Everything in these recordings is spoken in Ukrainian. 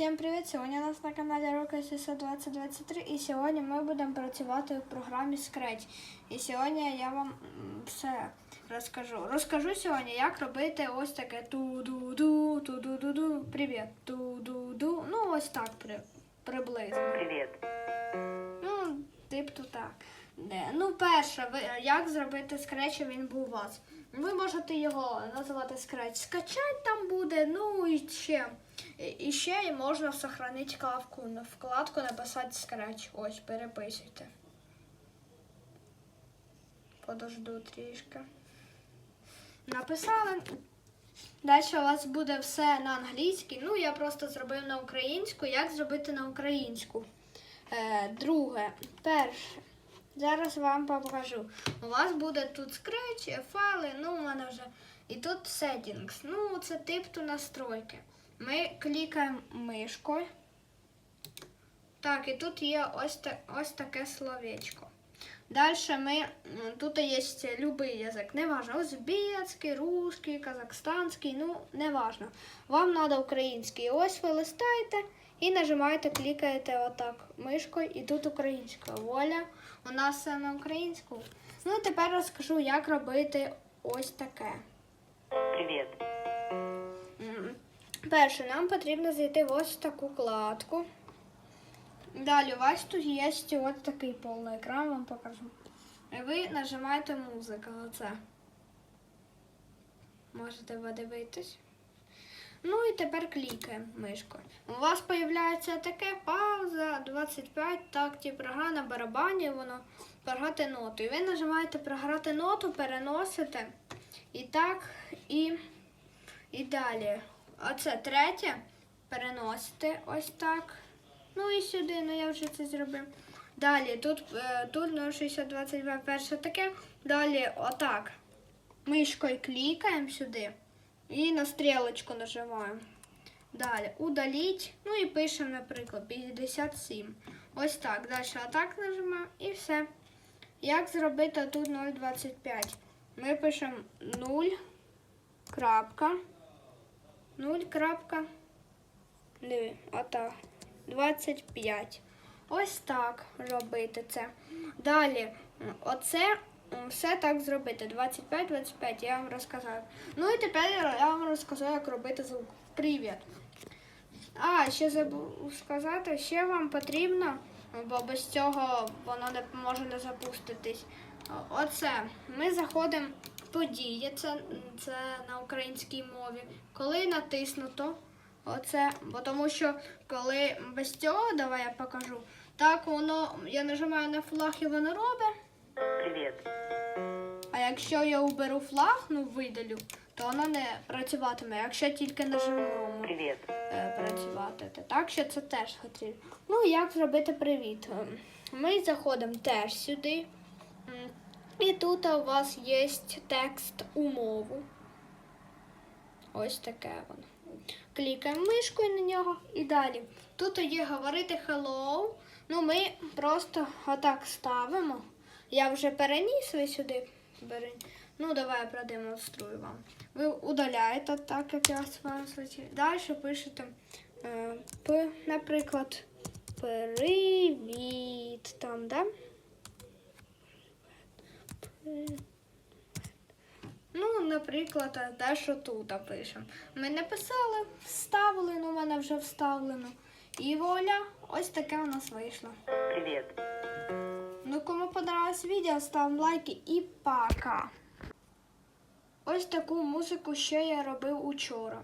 Всім привіт! Сьогодні у нас на каналі Роки 2023 і сьогодні ми будемо працювати в програмі Scratch. І сьогодні я вам все розкажу. Розкажу сьогодні, як робити ось таке ту-ду-ду, ту-ду-ду-ду, привіт, ту-ду-ду. Ну, ось так при, приблизно. Привет. Ну, типу так. Ну, перше, ви, як зробити скреч, він був у вас. Ви можете його називати скреч. Скачать там буде, ну і ще. І ще можна сохранити кавку на вкладку, написати скреч. Ось, переписуйте. Подожду трішки. Написали. Далі у вас буде все на англійській. Ну, я просто зробив на українську. Як зробити на українську? Е, друге, перше. Зараз вам покажу. У вас буде тут Scratch, файли, ну у мене вже. І тут settings. Ну, це тип ту настройки. Ми клікаємо мишкою. Так, і тут є ось, ось таке словечко. Далі ми, м, тут є будь-який язик, не важно, узбецький, русський, казахстанський, ну, не важно. Вам треба український. Ось ви листаєте і нажимаєте, клікаєте отак мишкою, і тут українська. Воля, у нас все на українську. Ну, тепер розкажу, як робити ось таке. Привет. М, Перше, нам потрібно зайти в ось таку кладку. Далі у вас тут є ось такий повний екран, вам покажу. Ви нажимаєте музика, оце. Можете подивитись. Ну і тепер клікаємо мишкою. У вас з'являється таке пауза 25 тактів прага на барабані, воно програти ноту. І ви нажимаєте програти ноту, переносите. І так, і, і далі. Оце третє. Переносите ось так. Ну і сюди, ну я вже це зробив. Далі тут, е, тут 06022 перше таке. Далі отак. Мишкою клікаємо сюди і на стрілочку нажимаємо. Далі удаліть. Ну і пишемо, наприклад, 57. Ось так. Далі отак нажимаємо і все. Як зробити тут 0,25? Ми пишемо 0, крапка, 0, крапка, диви, отак, 25. Ось так робити це. Далі, оце все так зробити. 25, 25, я вам розказав. Ну і тепер я вам розкажу, як робити звук. Привіт. А, ще забув сказати, ще вам потрібно, бо без цього воно не може не запуститись. Оце. Ми заходимо в події, це, це на українській мові. Коли натиснуто, оце, бо тому що коли без цього, давай я покажу. Так воно, я нажимаю на флаг і воно робить. Привет. А якщо я уберу флаг, ну видалю, то воно не працюватиме. Якщо тільки нажиму Привет. е, працювати. Та Так що це теж потрібно. Ну, як зробити привіт? Ми заходимо теж сюди. І тут у вас є текст умову. Ось таке воно. Клікаємо мишкою на нього і далі. Тут є говорити hello. Ну, ми просто отак ставимо. Я вже переніс ви сюди. Ну, давай я продемонструю вам. Ви удаляєте так, як я вам случаю. Далі пишете е, наприклад, привіт. Там, да? Ну, наприклад, а те, що тут пишемо. Ми написали, вставили, ну, в мене вже вставлено. І воля, ось таке у нас вийшло. Привет. Ну, кому понравилось відео, ставимо лайки і пока. Ось таку музику ще я робив учора.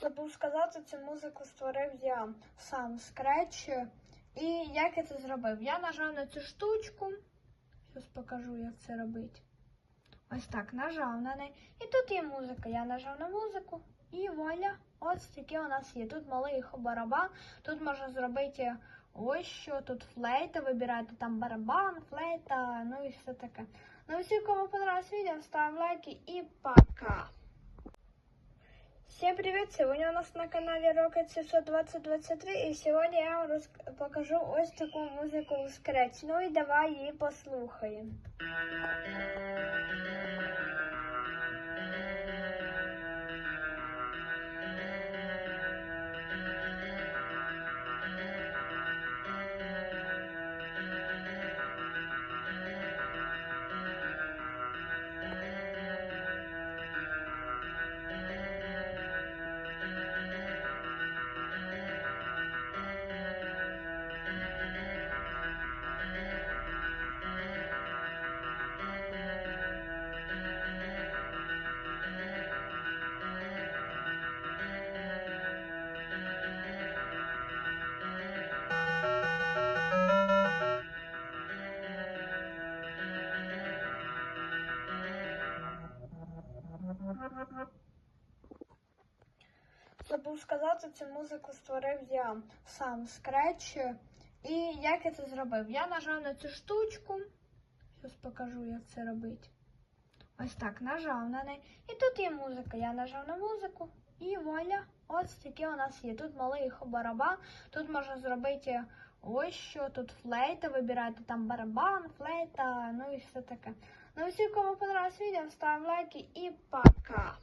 Забув сказати, цю музику створив я сам Scratch. І як я це зробив? Я нажав на цю штучку. Зараз покажу, як це робити. Ось так, нажав на неї. І тут є музика. Я нажав на музику. І вуаля, ось таке у нас є. Тут малий барабан. Тут можна зробити ось що, тут флейта, вибирайте там барабан, флейта, ну і все таке. Ну, всім, кому понравилось видео, ставим лайки и пока! Всем привет! Сегодня у нас на канале Rocket 72023 и сегодня я вам покажу ось такую музыку в Scratch. Ну и давай її послухаємо. Забув сказати, цю музику створив я сам Scratch. І як я це зробив? Я нажав на цю штучку. Зараз покажу, як це робити. Ось так, нажав на неї. І тут є музика. Я нажав на музику. І вуаля, ось таке у нас є. Тут малий барабан. Тут можна зробити ось що, тут флейта, вибирайте там барабан, флейта, ну і все таке. Ну, всім, кому понравилось відео, ставимо лайки і пока!